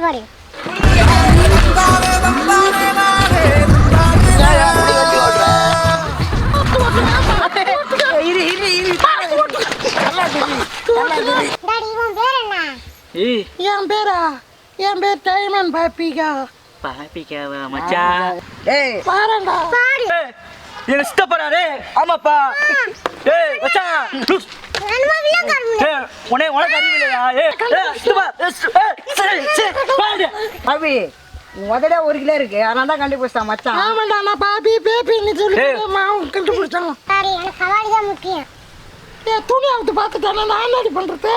அவுட்டார் பாரு இரு இரு இரு நல்லா திரி நல்லா திரி டாடி இவன் பேர் என்ன ஏய் என் பேரா என் பேர் டைமன் பாப்பிகா பாப்பிக்காவா மச்சான் ஏய் பாருடா பாரு ஏய், என்ன இஷ்டப்படாதே ஆமாப்பா ஏய் மச்சான் பாபி முதல்ல ஒரு கிலோ இருக்கு. அதனால தான் கண்டுபிடிச்சான் மச்சான். ஆமாடா நான் பாபி பேபின்னு சொல்லி ஏய். மாவன் கண்டுபிடிச்சான். சாரி எனக்கு கபாடி தான் முக்கியம். ஏ துணி அவுத்து பார்த்துட்டானே நான் என்னடி பண்றது?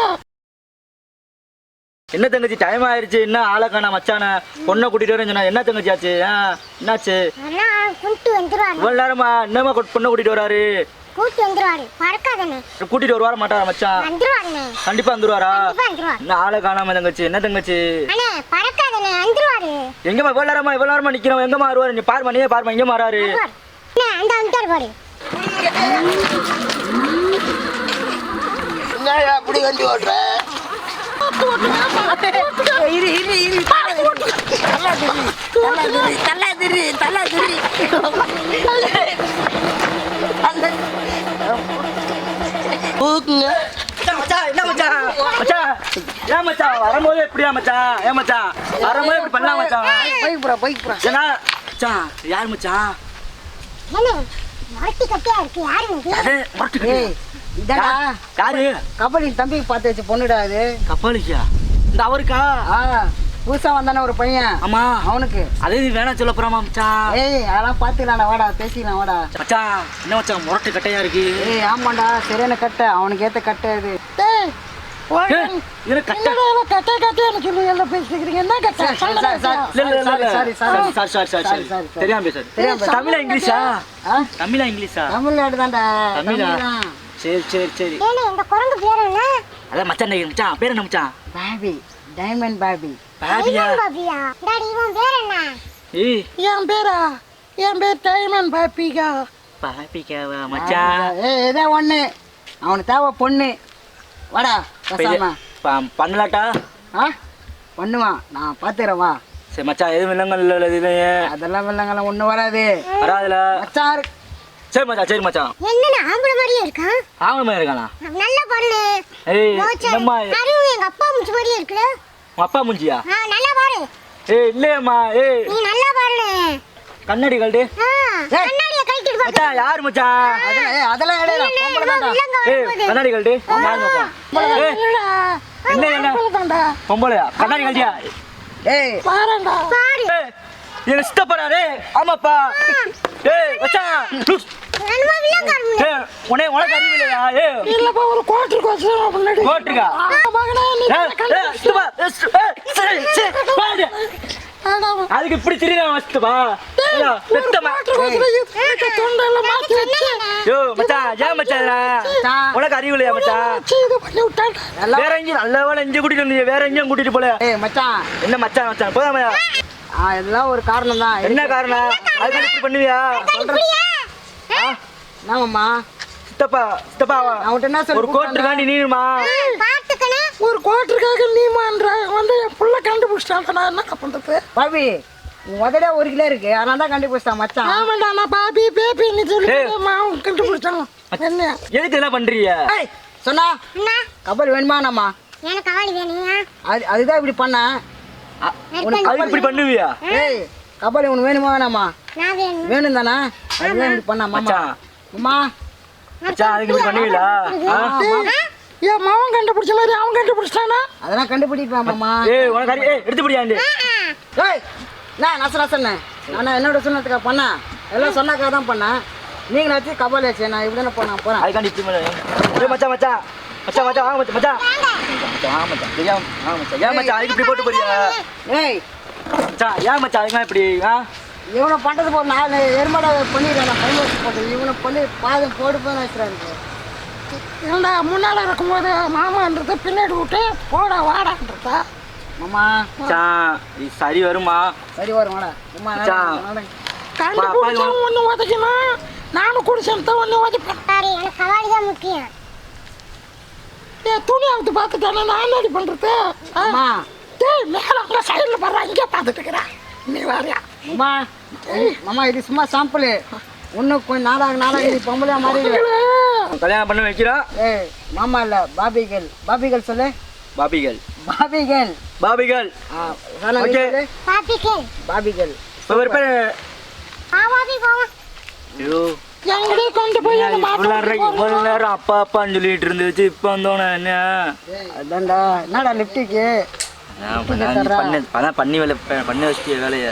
என்ன தங்கச்சி டைம் ஆயிருச்சு. என்ன ஆளை காணா மச்சான? பொண்ணை கூட்டிட்டு வரேன்னு சொன்னா என்ன தங்கச்சி ஆச்சு ஆ, என்னாச்சு? இவ்வளவு நேரமா என்னமா பொண்ணை கூட்டிட்டு வராரு? கூட்டி வந்துருவாரு. பறக்காதண்ணே கூட்டிட்டு வருவார மாட்டாரா மச்சான் வந்துருவாருண்ணே. கண்டிப்பா வந்துருவாரா? என்ன ஆளை காணாம தங்கச்சி? என்ன தங்கச்சி? அண்ணே பறக்காதண்ணே வந்துருவாரு. எங்கம்மா இவ்வளவு நேரமா இவ்வளவு நேரமா நிக்கிறோம். எங்கம்மா வருவாரு? நீ பாருமா நீயே பாருமா எங்க மாறாரு? அந்த அவுட்டார் பாரு அப்படி வண்டி ஓட்டுற? இரு இரு இரு. நல்லா திரி நல்லா திரி நல்லா திரி மச்சான், ஏன் மச்சான்? வரும்போது எப்படியா மச்சான்? ஏன் மச்சான்? வரும்போது இப்படி பண்ணலாம் மச்சான்? பைக் புறா பைக் புறா ஏன்னா, மச்சான், யார் மச்சான்? கபடி தம்பிக்கு பார்த்து வச்ச பொண்ணுடா அது கபாலிக்கா? இந்த அவருக்கா? புதுசா வந்தானே ஒரு பையன்? ஆமா. அவனுக்கு. அது இது வேணாம் சொல்லப் போறாமா மச்சான்? ஏய் அதெல்லாம் பார்த்துக்கலாம்டா வாடா பேசிக்கலாம் வாடா. மச்சான், என்ன மச்சான், முரட்டு கட்டையா இருக்கு? ஏய் ஆமாண்டா சரியான கட்டை. அவனுக்கு ஏத்த கட்டை இது. டேய் ஏய், இது கட்டை. என்னடா எல்லாம் கட்டை கட்டைன்னு சொல்லி எல்லாம் பேசிக்கிறீங்க. என்ன கட்டை? Sir, sir, sir. அதான் மச்சான் மச்சான். பேர் என்ன மச்சான்? Bobby diamond Bobby. பாபியா ஐயன் பாபியா டாடி இவன் பேர் என்ன? ஏய் என் பேரா? என் பேர் டைமன் பாப்பிகா. பாபிக்காவா மச்சான் ஏய் இதே ஒண்ணு. அவனுக்கு தேவை பொண்ணு. வாடா பேசாம. ப- பண்ணலாட்டா? ஆ? பண்ணுவான் நான் பார்த்துறேன் வா. சரி மச்சான் எதுவும் இல்லைங்கல்ல இது இல்லையே அதெல்லாம் வெள்ளங்கெல்லாம் ஒன்றும் வராது. வராதுல. மச்சான். சரி மச்சான் சரி மச்சான் என்னண்ணே ஆம்பளை மாதிரியே இருக்கான்? நல்லா ஏய் யோசிச்சு என்னம்மா அதுவும் எங்க அப்பா முச்சு மாதிரியே இருக்குல்ல? அப்பா முஞ்சியா? நல்லா பாரு. ஏய் இல்லையம்மா ஏய் நீ நல்லா பாருண்ணே. கண்ணாடி கழட்டு. ஆ கண்ணாடியை கழட்டிட்டு மச்சான் யார் மச்சான் அதெல்லாம் ஏய், அதெல்லாம் இல்லண்ணே, பொம்பளை தான்டா. ஏய். கண்ணாடி கழட்டு. யார் மச்சான் இல்லடா என்ன என்ன? பொம்பளையா? கண்ணாடி கழட்டியா? ஏய் பாருடா. பாரு. ஏய் என்ன இஷ்டப்படாதே ஆமாப்பா. ஏய் மச்சான். ஏய் உனே உனக்கு அறிவில்லையா ஏய். இல்லப்பா ஒரு கோட்டுக்கு வச்சு முன்னாடி கோட்டுக்கா மகனே நீ பாரு அதுக்கு இப்படி தெரியல வச்சுப்பா. உனக்கு அறிவு இல்லையா மச்சான் வச்சு இது பண்ணி விட்டான் எல்லாம் வேற எங்கேயும் நல்ல வேலை இங்க கூட்டிட்டு வந்தீங்க வேற எங்கேயும் கூட்டிட்டு போல மச்சான் என்ன மச்சான் மச்சான் போதாமையா? ஆ, இதெல்லாம் ஒரு காரணம்? தான் என்ன காரணம்? அதுக்கு இப்படி பண்ணுவியா? என்னம்மா? சித்தப்பா சித்தப்பா அவன்கிட்ட என்ன சொல்லி ஒரு கோட்டுக்காண்டி நீருமா ஒரு கோட்டருக்காக நீ மான்ற வந்து என் புள்ள கண்டுபிடிச்சிட்டான். நான் என்ன பண்றது? பாபி முதல்ல ஒரு கிலோ இருக்கு. அதனால தான் கண்டுபிடிச்சான் மச்சான். ஆமாடா நான் பாபி பேபின்னு சொல்லி ஏய். மாவன் கண்டுபிடிச்சான். என்ன? எதுக்கு இதெல்லாம் பண்றீங்க? ஏய் சொன்னா அண்ணா கபல் வேணுமா நம்ம எனக்கு கவாலி வேணுங்க அது அதுதான் இப்படி பண்ணேன் அ- அதுக்கு இப்படி பண்ணுவியா? ஏய் கபல் உனக்கு வேணுமா வேணாமா? நான் வேணும் வேணும் தானே அதுதான் இப்படி பண்ணா மாமா. மச்சான். அம்மா என் மாவன் கண்டுபிடிச்ச மாதிரி அவன் கண்டுபிடிச்சிட்டானா? அதெல்லாம் கண்டுபிடிப்பேன் மாமா. ஏய் உனக்கு ஏய் எடுத்து பிடியாண்டு ஏய் நான் நச நசன்னு? நான் என்னோட சொன்னதுக்காக பண்ணேன் எல்லாம் சொன்னாக்காக தான் பண்ணேன் நீங்களும் வச்சு கபல் நான் இப்படி தானே பண்ண போகிறேன் அதுக்காண்டி இப்படி பண்ணு. ஏய் மச்சான் மச்சான். மச்சான் மச்சான் வாங்க மச்சான் மச்சான். மச்சான். வாங்க தெரியாம ஏன் மச்சான். அதுக்கு இப்படி போட்டு போறியா? ஏய். மச்சான் ஏன் மச்சான் அதுக்கு இப்படி ஆ? இவனை பண்ணுறது போது நாலு எருமாடை பண்ணிடுறேன் நான் ஃபைன் வச்சு போட்டு இவனை பண்ணி பாதம் போடு போய் வச்சுறாரு ஏன்டா முன்னால இருக்கும்போது மாமான்றது பின்னாடி விட்டு போடா வாடான்றதா? மாமா. சரி வருமா? சரி வரும் வாடா. அம்மா மச்சான். கண்டுபிடிச்சா ஒன்று உதைக்கணும் நானும் குடிச்சேன் ஒன்று உதைப்பேன் சாரி எனக்கு கவாலி தான் முக்கியம். ஏ துணி அவுத்து பார்த்துட்டானே நான் என்னடி பண்றது? ஆ? அம்மா. டேய் மேல அங்க சைடுல இங்கே பார்த்துட்டு இருக்கிறேன் நீ வரையா மாமா மாமா இது சும்மா சாம்பிள் இன்னும் கொஞ்சம் நாளாக நாளாக நீ பொம்பளையா மாறிடுவேன் கல்யாணம் பண்ண வைக்கிறா? ஏய் மாமா இல்லை பாபிகள். பாபிகள் சொல்லு. பாபிகள். பாபிகள். பாபிகள். சொல்லு. பாப்பிக்கு பாபிகள். இவர் பேர்? ஐயோ. இவ்வளோ நேரம் அப்பா அப்பான்னு சொல்லிட்டு இருந்துச்சு. இப்போ வந்தோன்னே என்ன? அதான்டா. என்னடா லிப்டிக்கு நான் பண்ண- நீ பண்ண அதான் பண்ணி வேலை பண்ணி வச்சுட்டு வேலையை.